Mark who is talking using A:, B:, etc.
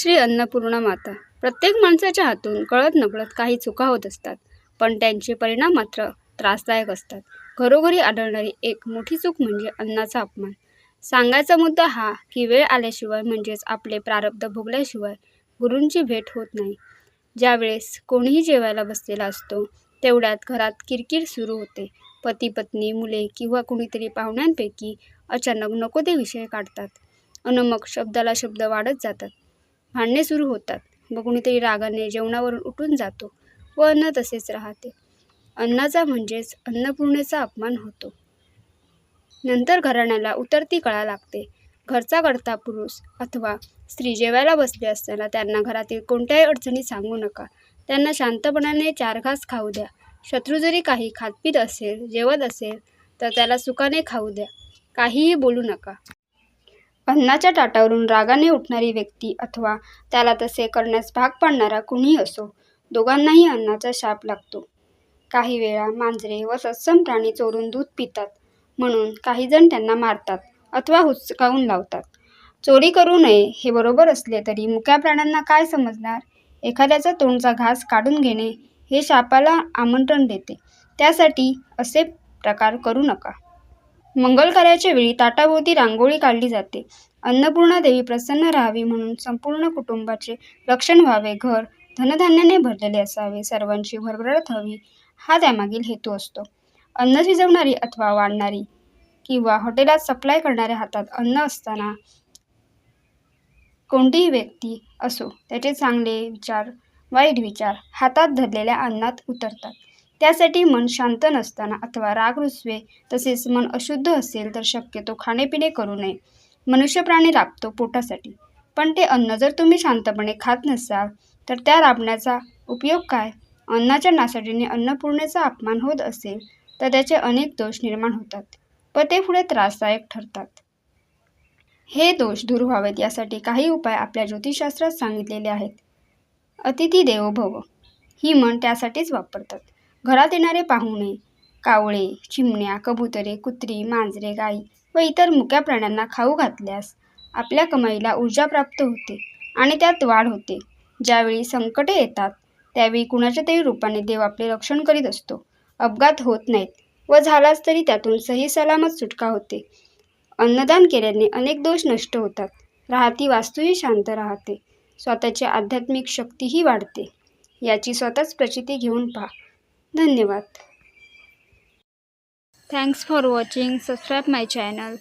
A: श्री अन्नपूर्णा माता. प्रत्येक माणसाच्या हातून कळत नकळत काही चुका होत असतात पण त्यांचे परिणाम मात्र त्रासदायक असतात. घरोघरी आढळणारी एक मोठी चूक म्हणजे अन्नाचा अपमान. सांगायचा मुद्दा हा की वेळ आल्याशिवाय म्हणजेच आपले प्रारब्ध भोगल्याशिवाय गुरूंची भेट होत नाही. ज्यावेळेस कोणीही जेवायला बसलेला असतो तेवढ्यात घरात किरकिर सुरू होते. पती पत्नी मुले किंवा कुणीतरी पाहुण्यांपैकी अचानक नको ते विषय काढतात. अन मग शब्दाला शब्द वाढत जातात. भांडणे सुरू होतात. व कुणीतरी रागाने जेवणावरून उठून जातो व अन्न तसेच राहते. अन्नाचा म्हणजेच अन्नपूर्णेचा अपमान होतो. नंतर घराण्याला उतरती कळा लागते. घरचा करता पुरुष अथवा स्त्री जेवायला बसले असताना त्यांना घरातील कोणत्याही अडचणी सांगू नका. त्यांना शांतपणाने चार घास खाऊ द्या. शत्रू जरी काही खातपीत असेल जेवत असेल तर त्याला सुखाने खाऊ द्या. काहीही बोलू नका. अन्नाच्या ताटावरून रागाने उठणारी व्यक्ती अथवा त्याला तसे करण्यास भाग पाडणारा कुणीही असो दोघांनाही अन्नाचा शाप लागतो. काही वेळा मांजरे व सत्सम प्राणी चोरून दूध पितात म्हणून काही जण त्यांना मारतात अथवा हुसकावून लावतात. चोरी करू नये हे बरोबर असले तरी मुक्या प्राण्यांना काय समजणार? एखाद्याचा तोंडचा घास काढून घेणे हे शापाला आमंत्रण देते. त्यासाठी असे प्रकार करू नका. मंगल कार्याच्या वेळी ताटाभोवती रांगोळी काढली जाते. अन्नपूर्णा देवी प्रसन्न राहावी म्हणून संपूर्ण कुटुंबाचे रक्षण व्हावे घर धनधान्याने भरलेले असावे सर्वांची भरभराट हवी हा त्यामागील हेतू असतो. अन्न शिजवणारी अथवा वाढणारी किंवा हॉटेलात सप्लाय करणाऱ्या हातात अन्न असताना कोणतीही व्यक्ती असो त्याचे चांगले विचार वाईट विचार हातात धरलेल्या अन्नात उतरतात. त्यासाठी मन शांत नसताना अथवा राग रुसवे तसेच मन अशुद्ध असेल तर शक्यतो खाणेपिणे करू नये. मनुष्य प्राणी राबतो पोटासाठी. पण ते अन्न जर तुम्ही शांतपणे खात नसाल तर त्या राबण्याचा उपयोग काय? अन्नाच्या नासाडीने अन्नपूर्णेचा अपमान होत असेल तर त्याचे अनेक दोष निर्माण होतात. व ते पुढे त्रासदायक ठरतात. हे दोष दूर व्हावेत यासाठी काही उपाय आपल्या ज्योतिषशास्त्रात सांगितलेले आहेत. अतिथी देवो भव. ही म्हण त्यासाठीच वापरतात. घरात येणारे पाहुणे कावळे चिमण्या कबुतरे कुत्री मांजरे गाई व इतर मुक्या प्राण्यांना खाऊ घातल्यास आपल्या कमाईला ऊर्जा प्राप्त होते आणि त्यात वाढ होते. ज्यावेळी संकटे येतात त्यावेळी कुणाच्या तरी रूपाने देव आपले रक्षण करीत असतो. अपघात होत नाहीत व झालाच तरी त्यातून सही सलामत सुटका होते. अन्नदान केल्याने अनेक दोष नष्ट होतात. राहती वास्तूही शांत राहते. स्वतःची आध्यात्मिक शक्तीही वाढते. याची स्वतःच प्रचिती घेऊन पहा. धन्यवाद. Thanks for watching subscribe my channel